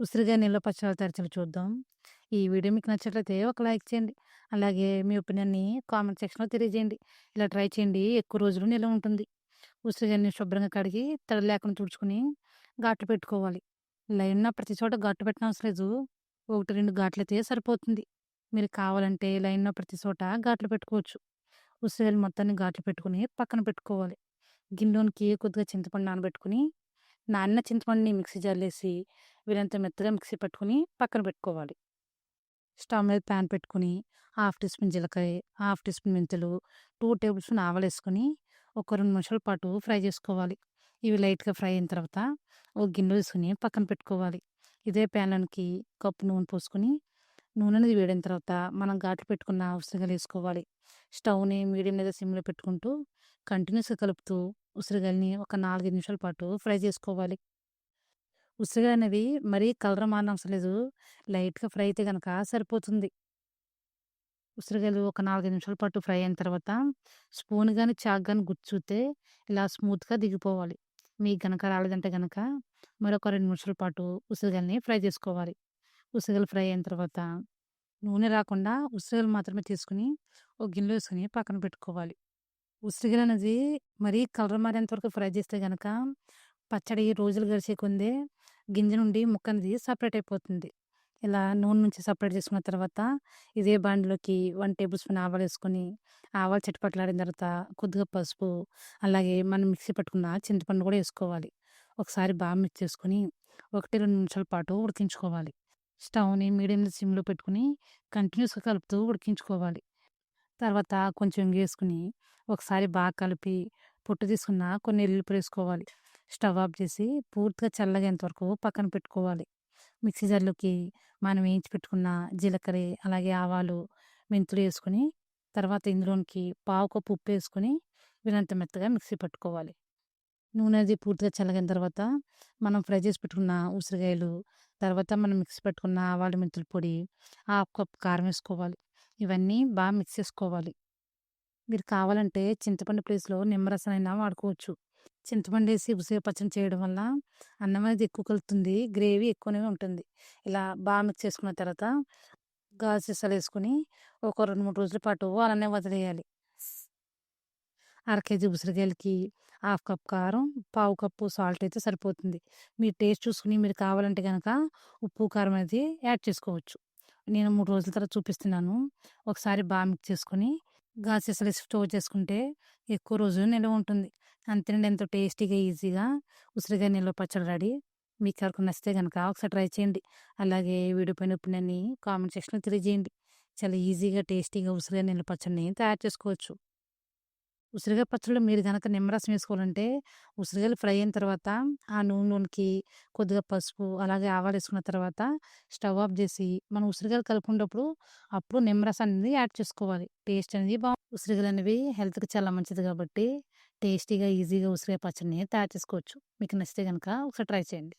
ఉసిరిగా నిల్వ పచ్చళ్ళ తరచులు చూద్దాం. ఈ వీడియో మీకు నచ్చినట్లయితే ఒక లైక్ చేయండి. అలాగే మీ ఒపీనియన్‌ని కామెంట్ సెక్షన్‌లో తెలియజేయండి. ఇలా ట్రై చేయండి. ఎక్కువ రోజులు నిల్వ ఉంటుంది. ఉసిరిగాన్ని శుభ్రంగా కడిగి తడి లేకుండా తుడుచుకొని ఘాట్లు పెట్టుకోవాలి. లైన్‌న ప్రతి చోట ఘాట్లు పెట్టనవసరం లేదు. 1, 2 ఘాట్లయితే సరిపోతుంది. మీరు కావాలంటే లైన్ ప్రతి చోట ఘాట్లు పెట్టుకోవచ్చు. ఉసిరిగాయలు మొత్తాన్ని ఘాట్లు పెట్టుకొని పక్కన పెట్టుకోవాలి. గిన్నెలోనికి కొద్దిగా చింతపండు నానబెట్టుకొని, నాన్న చింతపండుని మిక్సీ జల్లేసి వీలైనంత మెత్తగా మిక్సీ పట్టుకొని పక్కన పెట్టుకోవాలి. స్టవ్ మీద ప్యాన్ పెట్టుకొని హాఫ్ టీ స్పూన్ జీలకాయ హాఫ్ టీ స్పూన్ మెంతులు, టూ టేబుల్ స్పూన్ ఆవాలేసుకొని ఒక రెండు నిమిషాల పాటు ఫ్రై చేసుకోవాలి. ఇవి లైట్‌గా ఫ్రై అయిన తర్వాత ఒక గిన్నె తీసుకుని పక్కన పెట్టుకోవాలి. ఇదే ప్యాన్‌లోనికి కప్పు నూనె పోసుకొని నూనె అనేది తర్వాత మనం ఘాట్లు పెట్టుకున్న ఉసిరిగాయలు వేసుకోవాలి. స్టవ్‌ని మీడియం లేదా సిమ్‌లో పెట్టుకుంటూ కంటిన్యూస్‌గా కలుపుతూ ఉసిరిగాయలని ఒక 4, 5 నిమిషాల పాటు ఫ్రై చేసుకోవాలి. ఉసిరిగాయ అనేది మరీ కలర్ మారనవసరం లేదు. లైట్‌గా ఫ్రై అయితే కనుక సరిపోతుంది. ఉసిరిగాయలు ఒక 4, 5 నిమిషాల పాటు ఫ్రై అయిన తర్వాత స్పూన్ కానీ చాక్ కానీ గుచ్చి చూస్తే ఇలా స్మూత్‌గా దిగిపోవాలి. మీకు కనుక రాలేదంటే కనుక మరొక రెండు నిమిషాల పాటు ఉసిరిగాయలని ఫ్రై చేసుకోవాలి. ఉసిగలు ఫ్రై అయిన తర్వాత నూనె రాకుండా ఉసిరిగలు మాత్రమే తీసుకొని ఒక గిన్నెలో వేసుకుని పక్కన పెట్టుకోవాలి. ఉసిరిగలు అనేది మరీ కలర్ మారేంత వరకు ఫ్రై చేస్తే కనుక పచ్చడి రోజులు గడిచే గింజ నుండి ముక్క అనేది సపరేట్ అయిపోతుంది. ఇలా నూనె నుంచి సపరేట్ చేసుకున్న తర్వాత ఇదే బాండీలోకి 1 టేబుల్ స్పూన్ ఆవాలేసుకొని ఆవాలు చెట్టుపట్లాడిన తర్వాత కొద్దిగా పసుపు, అలాగే మనం మిక్సీ పట్టుకున్న చింతపండు కూడా వేసుకోవాలి. ఒకసారి బాగా మిక్స్ చేసుకొని 1, 2 నిమిషాల పాటు ఉడికించుకోవాలి. స్టవ్‌ని మీడియం సిమ్‌లో పెట్టుకొని కంటిన్యూస్‌గా కలుపుతూ ఉడికించుకోవాలి. తర్వాత కొంచెం వేసుకుని ఒకసారి బాగా కలిపి పొట్టు తీసుకున్న కొన్ని ఎల్లుల్లిపాయలు వేసుకోవాలి. స్టవ్ ఆఫ్ చేసి పూర్తిగా చల్లగేంత వరకు పక్కన పెట్టుకోవాలి. మిక్సీ జార్‌లోకి మనం వేయించి పెట్టుకున్న జీలకర్ర, అలాగే ఆవాలు, మెంతులు వేసుకొని తర్వాత ఇందులోనికి పావు కప్పు ఉప్పు వేసుకొని వినంత మెత్తగా మిక్సీ పట్టుకోవాలి. నూనె అది పూర్తిగా చల్లగిన తర్వాత మనం ఫ్రై చేసి పెట్టుకున్న ఉసిరికాయలు తర్వాత మనం మిక్సీ పెట్టుకున్న ఆవాలు, మెంతుల పొడి, హాఫ్ కప్ కారం వేసుకోవాలి. ఇవన్నీ బాగా మిక్స్ చేసుకోవాలి. మీరు కావాలంటే చింతపండు ప్లేస్‌లో నిమ్మరసం అయినా వాడుకోవచ్చు. చింతపండు వేసి ఉసిరి పచ్చడి చేయడం వల్ల అన్నం అనేది ఎక్కువ కలుతుంది. గ్రేవీ ఎక్కువనే ఉంటుంది. ఇలా బాగా మిక్స్ చేసుకున్న తర్వాత గాజు సీసాలు వేసుకొని ఒక 2, 3 రోజుల పాటు అలానే వదిలేయాలి. అర కేజీ ఉసిరికాయలకి హాఫ్ కప్ కారం, పావు కప్పు సాల్ట్ అయితే సరిపోతుంది. మీరు టేస్ట్ చూసుకుని మీరు కావాలంటే కనుక ఉప్పు, కారం అనేది యాడ్ చేసుకోవచ్చు. నేను మూడు రోజుల తర్వాత చూపిస్తున్నాను. ఒకసారి బాగా మిక్స్ చేసుకొని గాసెస్లో స్టోర్ చేసుకుంటే ఎక్కువ రోజులు నిల్వ ఉంటుంది. అంతేనండి ఎంతో టేస్టీగా, ఈజీగా ఉసిరిగా నిల్వ పచ్చడి రెడీ. మీకు ఎవరికి నచ్చితే కనుక ఒకసారి ట్రై చేయండి. అలాగే వీడియో పైన ఒపీనియన్‌ని కామెంట్ సెక్షన్‌లో తెలియజేయండి. చాలా ఈజీగా, టేస్టీగా ఉసిరిగా నిల్వ పచ్చడిని తయారు చేసుకోవచ్చు. ఉసిరిగా పచ్చళ్ళు మీరు కనుక నిమ్మరసం వేసుకోవాలంటే ఉసిరిగాయలు ఫ్రై అయిన తర్వాత ఆ నూనెలోనికి కొద్దిగా పసుపు, అలాగే ఆవాలు వేసుకున్న తర్వాత స్టవ్ ఆఫ్ చేసి మనం ఉసిరిగాయలు కలుపుకున్నప్పుడు అప్పుడు నిమ్మరసం అనేది యాడ్ చేసుకోవాలి. టేస్ట్ అనేది బాగుంది ఉసిరిగాయలు అనేవి హెల్త్‌కి చాలా మంచిది కాబట్టి టేస్టీగా, ఈజీగా ఉసిరిగాయ పచ్చడిని తయారు చేసుకోవచ్చు. మీకు నచ్చితే కనుక ఒకసారి ట్రై చేయండి.